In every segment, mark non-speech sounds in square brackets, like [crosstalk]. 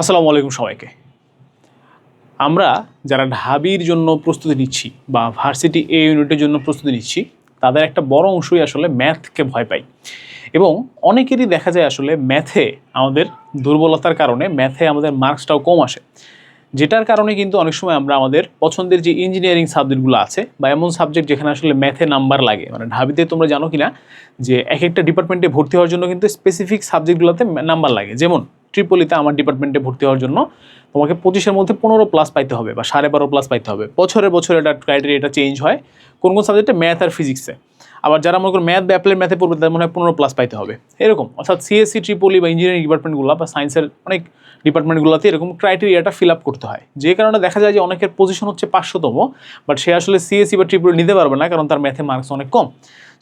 আসসালামু আলাইকুম সবাইকে। আমরা যারা ঢাবির জন্য প্রস্তুতি নিচ্ছি বা ভার্সিটি এ ইউনিটের জন্য প্রস্তুতি নিচ্ছি, তাদের একটা বড় অংশই আসলে ম্যাথকে ভয় পাই। এবং অনেকেরই দেখা যায় আসলে ম্যাথে আমাদের দুর্বলতার কারণে ম্যাথে আমাদের মার্কসটাও কম আসে। যেটার কারণে কিন্তু অনেক সময় আমরা আমাদের পছন্দের যে ইঞ্জিনিয়ারিং সাবজেক্টগুলো আছে বা এমন সাবজেক্ট যেখানে আসলে ম্যাথে নাম্বার লাগে মানে ঢাবিতে তোমরা জানো কিনা যে এক একটা ডিপার্টমেন্টে ভর্তি হওয়ার জন্য কিন্তু স্পেসিফিক সাবজেক্টগুলোতে নাম্বার লাগে। যেমন ট্রিপলিতে আমার ডিপার্টমেন্টে ভর্তি হওয়ার জন্য তোমাকে পঁচিশের মধ্যে পনেরো প্লাস পাইতে হবে বা সাড়ে বারো প্লাস পাইতে হবে। বছরে বছরে এটা ক্রাইটেরিয়াটা চেঞ্জ হয়। কোন কোন সাবজেক্টে ম্যাথ আর ফিজিক্সে আবার যারা মনে করো ম্যাথ বা অ্যাপ্লাই ম্যাথে পড়বে, তাদের মনে হয় পনেরো প্লাস পাইতে হবে। এরকম। অর্থাৎ সিএসসি ট্রিপলি বা ইঞ্জিনিয়ারিং ডিপার্টমেন্টগুলো বা সায়েন্সের অনেক ডিপার্টমেন্টগুলোতে এরকম ক্রাইটেরিয়াটা ফিল আপ করতে হয়। যে কারণে দেখা যায় যে অনেকের পজিশন হচ্ছে পাঁচশোতম বাট সে আসলে সিএসসি বা ট্রিপলি নিতে পারবে না, কারণ তার ম্যাথে মার্কস অনেক কম।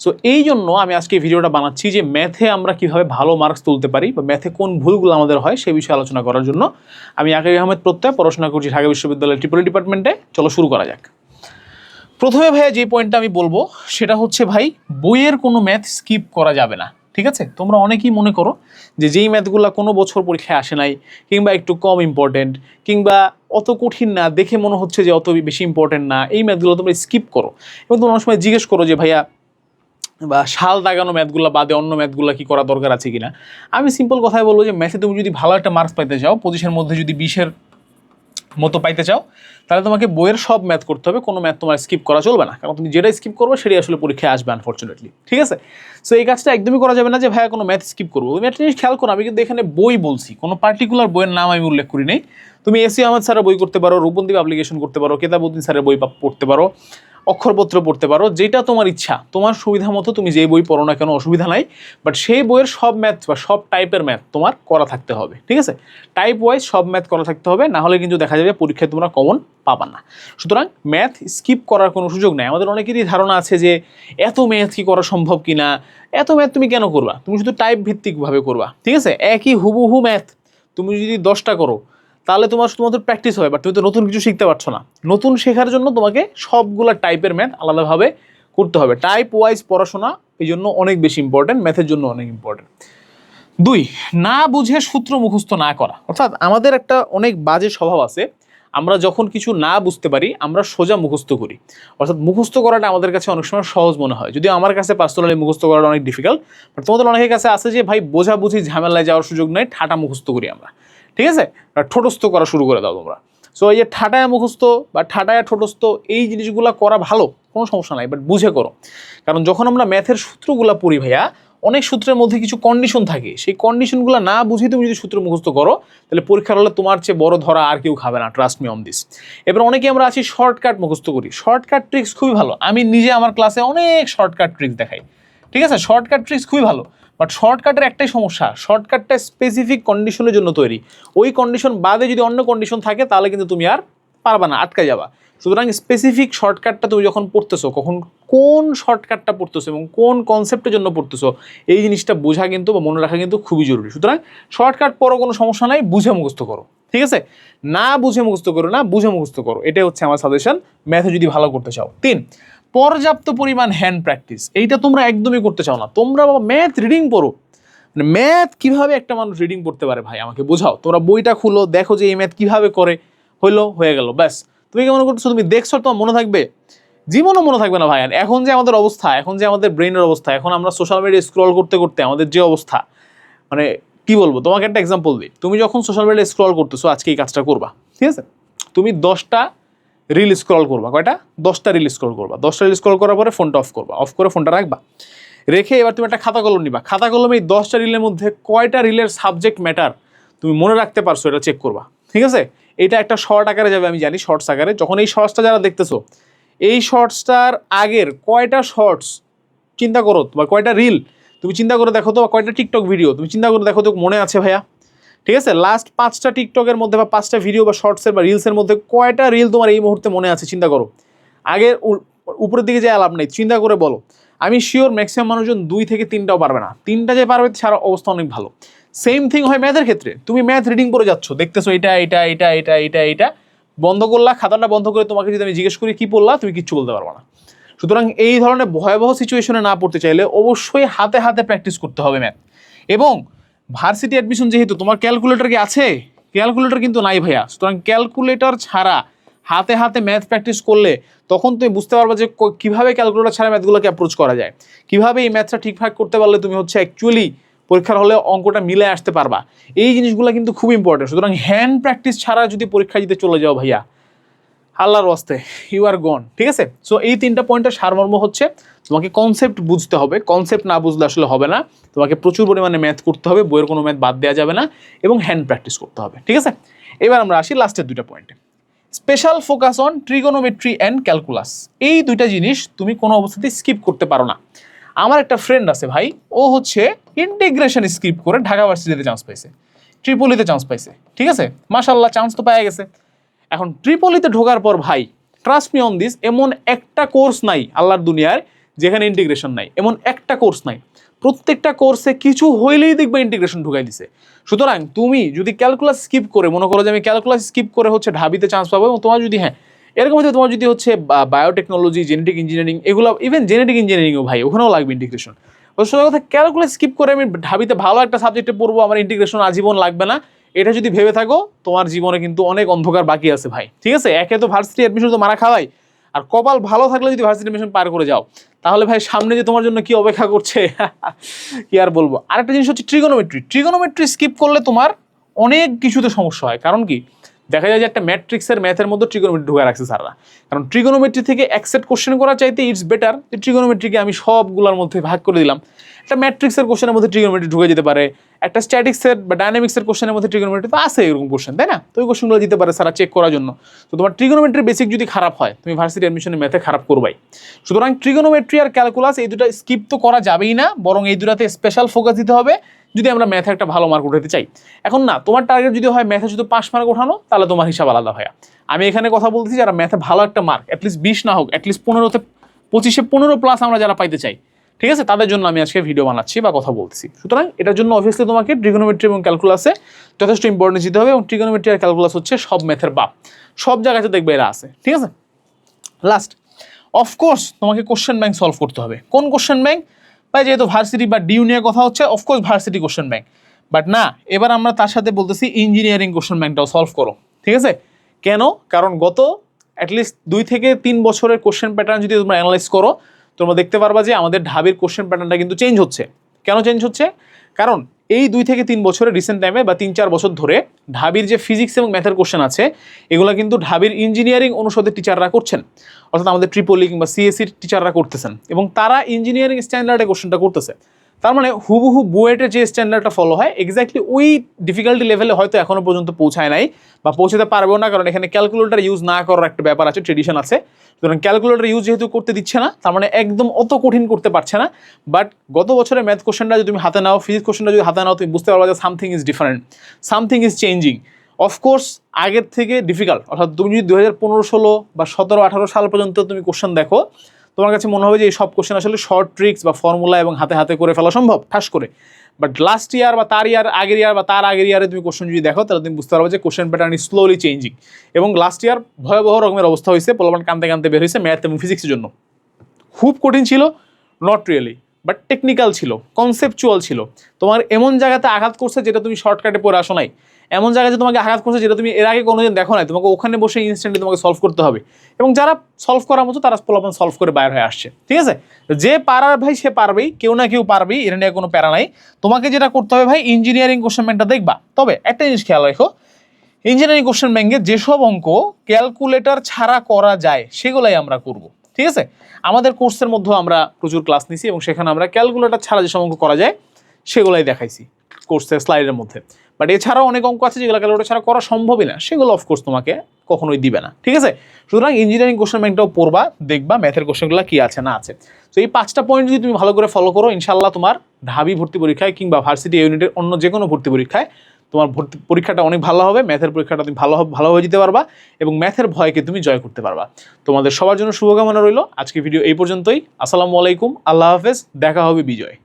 সো এই জন্য আমি আজকে ভিডিওটা বানাচ্ছি যে ম্যাথে আমরা কীভাবে ভালো মার্কস তুলতে পারি বা ম্যাথে কোন ভুলগুলো আমাদের হয় সেই বিষয়ে আলোচনা করার জন্য আমি আকাই আহমেদ প্রত্যয় পড়াশোনা করছি ঢাকা বিশ্ববিদ্যালয়ের ট্রিপলি ডিপার্টমেন্টে। চলো শুরু করা যাক। প্রথমে ভাইয়া যে পয়েন্টটা আমি বলব সেটা হচ্ছে ভাই বইয়ের কোনো ম্যাথ স্কিপ করা যাবে না, ঠিক আছে? তোমরা অনেকেই মনে করো যে যেই ম্যাথগুলো কোনো বছর পরীক্ষায় আসে নাই, কিংবা একটু কম ইম্পর্টেন্ট কিংবা অত কঠিন না, দেখে মনে হচ্ছে যে অত বেশি ইম্পর্টেন্ট না, এই ম্যাথগুলো তোমরা স্কিপ করো। এবং তোমরা অনেক সময় জিজ্ঞেস করো যে ভাইয়া বা শাল দাগানো ম্যাথগুলো বাদে অন্য ম্যাথগুলো কি করা দরকার আছে কিনা? আমি সিম্পল কথাই বলব যে ম্যাথে তুমি যদি ভালো একটা মার্কস পাইতে চাও পঁচিশের মধ্যে যদি বিশের মতো পাইতে চাও, তাহলে তোমাকে বইয়ের সব ম্যাথ করতে হবে, কোনো ম্যাথ তোমার স্কিপ করা চলবে না। কারণ তুমি যেটা স্কিপ করবে, সেটাই আসলে পরীক্ষায় আসবে আনফর্চুনেটলি ঠিক আছে? সো এই কাজটা একদমই করা যাবে না যে, ভাইয়া, কোনো ম্যাথ স্কিপ করব। ওই ম্যাথটা জিনিস খেয়াল করো, আমি কিন্তু এখানে বই বলছি। কোনো পার্টিকুলার বইয়ের নাম আমি উল্লেখ করি নেই। তুমি এসি আহমেদ স্যারের বই করতে পারো রূপন্দিপ অ্যাপ্লিকেশন করতে পারো কেতাবুদ্দিন স্যারের বই পড়তে পারো। অক্ষরপত্র পড়তে পারো, যেটা তোমার ইচ্ছা। তোমার সুবিধা মতো তুমি যেই বই পড়ো না কেন, অসুবিধা নাই। বাট সেই বইয়ের সব ম্যাথ বা সব টাইপের ম্যাথ তোমার করা থাকতে হবে, ঠিক আছে? টাইপ ওয়াইজ সব ম্যাথ করা থাকতে হবে, না হলে কিন্তু দেখা যাবে পরীক্ষায় তোমরা কমন পাবা না। সুতরাং ম্যাথ স্কিপ করার কোনো সুযোগ নেই। আমাদের অনেকেরই ধারণা আছে যে, এত ম্যাথ কি করা সম্ভব কি না এত ম্যাথ তুমি কেন করবা? তুমি শুধু টাইপ ভিত্তিকভাবে করবা, ঠিক আছে? একই হুবহু ম্যাথ তুমি যদি দশটা করো তাহলে তোমার শুধুমাত্র প্র্যাকটিস হবে বাট তুমি তো নতুন কিছু শিখতে পারছ না। নতুন শেখার জন্য তোমাকে সবগুলা টাইপের ম্যাথ আলাদাভাবে করতে হবে। টাইপ ওয়াইজ পড়াশোনা এই জন্য অনেক বেশি ইম্পর্টেন্ট ম্যাথের জন্য অনেক ইম্পর্টেন্ট দুই, না বুঝে সূত্র মুখস্থ না করা। অর্থাৎ আমাদের একটা অনেক বাজে স্বভাব আছে, আমরা যখন কিছু না বুঝতে পারি, আমরা সোজা মুখস্থ করি। অর্থাৎ মুখস্থ করাটা আমাদের কাছে অনেক সময় সহজ মনে হয়। যদিও আমার কাছে পার্সোনালি মুখস্থ করাটা অনেক ডিফিকাল্ট বাট তোমাদের অনেকের কাছে আছে যে, ভাই, বোঝাবুঝি ঝামেলায় যাওয়ার সুযোগ নেই, ঠাটা মুখস্থ করি আমরা। ঠিক আছে? ঠোঁটস্থ করা শুরু করে দাও তোমরা। সো এই যে ঠাটায় মুখস্থ বা ঠাটায় ঠোঁটস্থ, এই জিনিসগুলো করা ভালো, কোনো সমস্যা নাই বাট বুঝে করো। কারণ যখন আমরা ম্যাথের সূত্রগুলো পড়ি ভাইয়া, অনেক সূত্রের মধ্যে কিছু কন্ডিশন থাকে। সেই কন্ডিশনগুলো না বুঝে তুমি যদি সূত্র মুখস্থ করো, তাহলে পরীক্ষার হলে তোমার চেয়ে বড় ধরা আর কেউ খাবে না ট্রাস্ট মি অন দিস এবার অনেকে আমরা আছি শর্টকাট মুখস্থ করি। শর্টকাট ট্রিক্স খুবই ভালো। আমি নিজে আমার ক্লাসে অনেক শর্টকাট ট্রিক্স দেখাই। ঠিক আছে? শর্টকাট ট্রিক্স খুবই ভালো। বাট শর্টকাটের একটাই সমস্যা শর্টকাটটা স্পেসিফিক কন্ডিশনের জন্য তৈরি। ওই কন্ডিশন বাদে যদি অন্য কন্ডিশন থাকে, তাহলে কিন্তু তুমি আর পারবা না আটকে যাবা। সুতরাং স্পেসিফিক শর্টকাটটা তুমি যখন পড়তেছো, কখন কোন শর্টকাটটা পড়তেছো এবং কোন কনসেপ্টের জন্য পড়তেছো, এই জিনিসটা বোঝা কিন্তু বা মনে রাখা কিন্তু খুবই জরুরি। সুতরাং শর্টকাট পরও কোনো সমস্যা নাই, বুঝে মুখস্থ করো, ঠিক আছে? না বুঝে মুখস্থ করো না, বুঝে মুখস্থ করো, এটাই হচ্ছে আমার সাজেশন ম্যাথে যদি ভালো করতে চাও। তিন পর্যাপ্ত পরিমাণ হ্যান্ড প্র্যাকটিস এইটা তোমরা একদমই করতে চাও না। তোমরা ম্যাথ রিডিং পড়ো। মানে ম্যাথ কীভাবে একটা মানুষ রিডিং পড়তে পারে ভাই? আমাকে বোঝাও। তোমরা বইটা খুলো, দেখো যে এই ম্যাথ কীভাবে করে। হইল, হয়ে গেল, ব্যাস। তুমি কি মনে করছ তুমি দেখছ তোমার মনে থাকবে? জীবনও মনে থাকবে না ভাই। আর এখন যে আমাদের অবস্থা, এখন যে আমাদের ব্রেনের অবস্থা, এখন আমরা সোশ্যাল মিডিয়া স্ক্রল করতে করতে আমাদের যে অবস্থা মানে কি বলব? তোমাকে একটা এক্সাম্পল দিই। তুমি যখন সোশ্যাল মিডিয়া স্ক্রল করতেছো, আজকে এই কাজটা করবা। ঠিক আছে? তুমি দশটা রিল স্ক্রল করবা। কয়টা? দশটা রিল স্ক্রল করবা। দশটা রিল স্ক্রল করার পরে ফোনটা অফ করবা। অফ করে ফোনটা রাখবা। রেখে এবার তুমি একটা খাতা কলম নিবা। খাতা কলমে এই দশটা রিলের মধ্যে কয়টা রিলের সাবজেক্ট ম্যাটার তুমি মনে রাখতে পারছ এটা চেক করবা। ঠিক আছে? এটা একটা শর্ট আকারে যাবে, আমি জানি শর্টস আকারে। যখন এই শর্টসটা যারা দেখতেছো, এই শর্টসটার আগের কয়টা শর্টস চিন্তা করো, বা কয়টা রিল তুমি চিন্তা করে দেখো তো, বা কয়টা টিকটক ভিডিও তুমি চিন্তা করে দেখো তো, মনে আছে ভাইয়া? ঠিক আছে? লাস্ট পাঁচটা টিকটকের মধ্যে বা পাঁচটা ভিডিও বা শর্টসের বা রিলসের মধ্যে কয়টা রিল তোমার এই মুহূর্তে মনে আছে? চিন্তা করো। আগের উপরের দিকে যে লাভ নেই। চিন্তা করে বলো। আমি শিওর ম্যাক্সিমাম মানুষজন দুই থেকে তিনটাও পারবে না। তিনটা যে পারবে, সারা অবস্থা অনেক ভালো। সেম থিং হয় ম্যাথের ক্ষেত্রে। তুমি ম্যাথ রিডিং করে যাচ্ছ। দেখতেছো এটা এটা এটা এটা এটা এটা। বন্ধ করলা, খাতাটা বন্ধ করে তোমাকে যদি আমি জিজ্ঞেস করি, কী পড়লা? তুমি কিচ্ছু বলতে পারবে না। সুতরাং এই ধরনের ভয়াবহ সিচুয়েশনে না পড়তে চাইলে অবশ্যই হাতে হাতে প্র্যাকটিস করতে হবে ম্যাথ এবং ভার্সিটি অ্যাডমিশন যেহেতু, তোমার ক্যালকুলেটর কি আছে? ক্যালকুলেটর কিন্তু নাই ভাইয়া। সুতরাং ক্যালকুলেটর ছাড়া হাতে হাতে ম্যাথ প্র্যাকটিস করলে তখন তুমি বুঝতে পারবে যে কীভাবে ক্যালকুলেটর ছাড়া ম্যাথগুলোকে অ্যাপ্রোচ করা যায়। কীভাবে এই ম্যাথটা ঠিকঠাক করতে পারলে তুমি হচ্ছে অ্যাকচুয়ালি পরীক্ষার হলে অঙ্কটা মিলে আসতে পারবা। এই জিনিসগুলো কিন্তু খুব ইম্পর্টেন্ট সুতরাং হ্যান্ড প্র্যাকটিস ছাড়া যদি পরীক্ষা দিতে চলে যাও ভাইয়া আল্লাহর ওয়াস্তে ইউ আর গন ঠিক আছে? সো এই তিনটা পয়েন্টের সারমর্ম হচ্ছে, তোমাকে কনসেপ্ট বুঝতে হবে কনসেপ্ট না বুঝলে আসলে হবে না, তোমাকে প্রচুর পরিমাণে ম্যাথ করতে হবে, বইয়ের কোনো ম্যাথ বাদ দেওয়া যাবে না, এবং হ্যান্ড প্র্যাকটিস করতে হবে, ঠিক আছে? এবার আমরা আসি লাস্টের দুইটা পয়েন্টে special focus on trigonometry and calculus এই দুইটা জিনিস তুমি কোনো অবস্থাতেই স্কিপ করতে পারো না। আমার একটা ফ্রেন্ড আছে ভাই, ও হচ্ছে ইন্টিগ্রেশন স্কিপ করে ঢাকা ভার্সিটিতে চান্স পাইছে ট্রিপলিতে চান্স পাইছে, ঠিক আছে? মাশাল্লাহ চান্স তো পাওয়া গেছে। এখন ট্রিপলিতে ঢোকার পর ভাই ট্রাস্ট মি অন দিস এমন একটা কোর্স নাই আল্লাহর দুনিয়ার যেখানে ইন্টিগ্রেশন নাই, এমন একটা কোর্স নাই। প্রত্যেকটা কোর্সে কিছু হইলেই দেখবে ইন্টিগ্রেশন ঢুকাই দিছে। সুতরাং তুমি যদি ক্যালকুলাস স্কিপ করে, মনে করো যে আমি ক্যালকুলাস স্কিপ করে হচ্ছে ঢাবিতে চান্স পাবো এবং তোমার যদি হ্যাঁ এরকম হচ্ছে তোমার যদি হচ্ছে বায়োটেকনোলজি জেনেটিক ইঞ্জিনিয়ারিং এগুলো ইভেন জেনেটিক ইঞ্জিনিয়ারিংও ভাই, ওখানেও লাগবে ইন্টিগ্রেশন সোজা কথা ক্যালকুলাস স্কিপ করে আমি ঢাবিতে ভালো একটা সাবজেক্টে পড়ব, আমার ইন্টিগ্রেশন আজীবন লাগবে না। এটা যদি ভেবে থাকো, তোমার জীবনে কিন্তু অনেক অন্ধকার বাকি আছে ভাই। ঠিক আছে? একে তো ভার্সিটি অ্যাডমিশন তো মারা খাওয়াই। আর কপাল ভালো থাকলে যদি ভার্সিটি অ্যাডমিশন পার করে যাও, তাহলে ভাই সামনে যে তোমার জন্য কি অপেক্ষা করছে, [laughs] কি আর বলব? আরেকটা জিনিস হচ্ছে ট্রিগোনোমেট্রি ট্রিগোনোমেট্রি স্কিপ করলে তোমার অনেক কিছুতে সমস্যা হয়। কারণ কি? দেখা যায় যে একটা ম্যাট্রিক্সের ম্যাথের মধ্যে ট্রিগোনোমেট্রি ঢুকে রাখছে স্যাররা। কারণ ট্রিগোনোমেট্রি থেকে অ্যাকসেপ্ট কোশ্চেন করা চাইতে ইটস বেটার যে ট্রিগোনোমেট্রিকে আমি সবগুলোর মধ্যে ভাগ করে দিলাম। একটা ম্যাট্রিক্সের কোশ্চেনের মধ্যে ট্রিগোনোমেট্রি ঢুকে যেতে পারে, একটা স্ট্যাটিক্সের বা ডাইনামিক্সের কোশ্চেনের মধ্যে ট্রিগোনোমেট্রি তো আছে এরকম কোশ্চেন তাই না? তো ওই কোশ্চেনগুলো দিতে পারে স্যারা চেক করার জন্য। তো তোমার ট্রিগোনোমেট্রি বেসিক যদি খারাপ হয়, তুমি ভার্সিটি অ্যাডমিশনের ম্যাথে খারাপ করবাই। সুতরাং ট্রিগোনোমেট্রি আর ক্যালকুলাস এই দুটো স্কিপ তো করা যাবেই না, বরং এই দুটাতে স্পেশাল ফোকাস দিতে হবে। যদি আমরা ম্যাথে একটা ভালো মার্ক উঠাতে চাই। এখন না, তোমার টার্গেট যদি হয় ম্যাথে শুধু পাঁচ মার্ক ওঠানো, তাহলে তোমার হিসাব আলাদা হয় আমি এখানে কথা বলতেছি যারা ম্যাথে ভালো একটা মার্ক অ্যাটলিস্ট বিশ না হোক অ্যাটলিস্ট পনেরোতে, পঁচিশে পনেরো প্লাস আমরা যারা পাইতে চাই, ঠিক আছে? তাদের জন্য আমি আজকে ভিডিও বানাচ্ছি বা কথা বলছি সুতরাং এটার জন্য অবভিয়াসলি তোমাকে ট্রিগোনোমেট্রি এবং ক্যালকুলাসে যথেষ্ট ইম্পর্টেন্স দিতে হবে এবং ট্রিগোনোমেট্রি আর ক্যালকুলাস হচ্ছে সব ম্যাথের বাপ। সব জায়গাতে দেখবে এরা আছে, ঠিক আছে? লাস্ট অফকোর্স তোমাকে কোশ্চেন ব্যাংক সলভ করতে হবে। কোন কোশ্চেন ব্যাংক ভাই, যেহেতু ভার্সিটি বা ডিউ নিয়ে কথা হচ্ছে of course varsity question bank but না, এবার আমরা তার সাথে বলতেছি ইঞ্জিনিয়ারিং কোশ্চেন ব্যাংকটাও সলভ করো, ঠিক আছে? কেন? কারণ গত অ্যাটলিস্ট দুই থেকে তিন বছরের কোশ্চেন প্যাটার্ন যদি তোমরা অ্যানালাইজ করো, তোমরা দেখতে পারবা যে আমাদের ঢাবির কোশ্চেন প্যাটার্নটা কিন্তু চেঞ্জ হচ্ছে। কেন চেঞ্জ হচ্ছে? কারণ এই দুই থেকে তিন বছরের রিসেন্ট টাইমে বা তিন চার বছর ধরে ঢাবির যে ফিজিক্স এবং ম্যাথের কোশ্চেন আছে, এগুলো কিন্তু ঢাবির ইঞ্জিনিয়ারিং অনুষদের টিচাররা করছেন। অর্থাৎ আমাদের ট্রিপলি কিংবা সিএসসির টিচাররা করতেছেন। এবং তারা ইঞ্জিনিয়ারিং স্ট্যান্ডার্ডে কোশ্চেনটা করতেছে। তার মানে হুবহু বুয়েটের যে স্ট্যান্ডার্ডটা ফলো হয় এক্স্যাক্টলি ওই ডিফিকাল্টি লেভেলে হয়তো এখনও পর্যন্ত পৌঁছায় নাই বা পৌঁছাতে পারবেও না, কারণ এখানে ক্যালকুলেটর ইউজ না করার একটা ব্যাপার আছে ট্রেডিশন আছে। সুতরাং ক্যালকুলেটর ইউজ যেহেতু করতে দিচ্ছে না, তার মানে একদম অত কঠিন করতে পারছে না। বাট গত বছরের ম্যাথ কোশ্চেনটা যদি তুমি হাতে নাও ফিজিক্স কোশ্চেনটা যদি হাতে নাও, তুমি বুঝতে পারবা যে something is different something is changing of course আগের থেকে ডিফিকাল্ট অর্থাৎ তুমি যদি দু হাজার পনেরো, ষোলো বা সতেরো, আঠারো সাল পর্যন্ত তুমি কোশ্চেন দেখো তোমার কাছে মনে হবে যে এই সব কোশ্চেন আসলে শর্ট ট্রিক্স বা ফর্মুলা এবং হাতে হাতে করে ফেলা সম্ভব? ঠাস করে। বাট লাস্ট ইয়ার বা তার ইয়ার আগের ইয়ার বা তার আগের ইয়ারে তুমি কোশ্চেন যদি দেখো, তাহলে তুমি বুঝতে পারবে যে কোশ্চেন প্যাটার্ন স্লোলি চেঞ্জিং এবং লাস্ট ইয়ার ভয়াবহ রকমের অবস্থা হয়েছে পোলাপান কানতে কানতে বের হয়েছে ম্যাথ এবং ফিজিক্সের জন্য। খুব কঠিন ছিল নট রিয়েলি বাট টেকনিক্যাল ছিল কনসেপচুয়াল ছিল। তোমার এমন জায়গাতে আঘাত করছে যেটা তুমি শর্টকাটে পড়ে আসো নাই। এমন জায়গাতে তোমাকে আঘাত করছে যেটা তুমি এর আগে কোনোদিন দেখো নাই, তোমাকে ওখানে বসে ইনস্ট্যান্টলি তোমাকে সলভ করতে হবে। এবং যারা সলভ করার মতো তারা পোলাপান সলভ করে বাইর হয়ে আসছে। ঠিক আছে? যে পারার ভাই সে পারবেই, কেউ না কেউ পারবেই, এটা নিয়ে কোনো প্যারা নাই। তোমাকে যেটা করতে হবে ভাই ইঞ্জিনিয়ারিং কোশ্চেন ব্যাংকটা দেখবা। তবে একটা জিনিস খেয়াল রাখো ইঞ্জিনিয়ারিং কোশ্চেন ব্যাংকে যেসব অঙ্ক ক্যালকুলেটর ছাড়া করা যায়, সেগুলাই আমরা করব। ঠিক আছে? আমাদের কোর্সের মধ্যেও আমরা প্রচুর ক্লাস নিছি এবং সেখানে আমরা ক্যালকুলেটর ছাড়া যেসব অঙ্ক করা যায় সেগুলাই দেখাইছি কোর্সের স্লাইডের মধ্যে। বাট এছাড়াও অনেক অঙ্ক আছে যেগুলো ক্যালকুলেটর ছাড়া করা সম্ভবই না। সেগুলো অফকোর্স তোমাকে কখনোই দিবে না। ঠিক আছে? সুতরাং ইঞ্জিনিয়ারিং কোশ্চেন ব্যাংকটাও পড়বা, দেখবা ম্যাথের কোশ্চেনগুলো কী আছে না আছে। তো এই পাঁচটা পয়েন্ট যদি তুমি ভালো করে ফলো করো ইনশাল্লাহ তোমার ঢাবি ভর্তি পরীক্ষায় কিংবা ভার্সিটি ইউনিটের অন্য যে কোনো ভর্তি পরীক্ষায় তোমার ভর্তি, পরীক্ষাটা অনেক ভালো হবে ম্যাথের পরীক্ষাটা তুমি ভালো ভালোভাবে দিতে পারবা এবং ম্যাথের ভয়কে তুমি জয় করতে পারবা। তোমাদের সবার জন্য শুভকামনা রইল। আজকে ভিডিও এই পর্যন্তই। আসসালামু আলাইকুম। আল্লাহ হাফেজ। দেখা হবে বিজয়।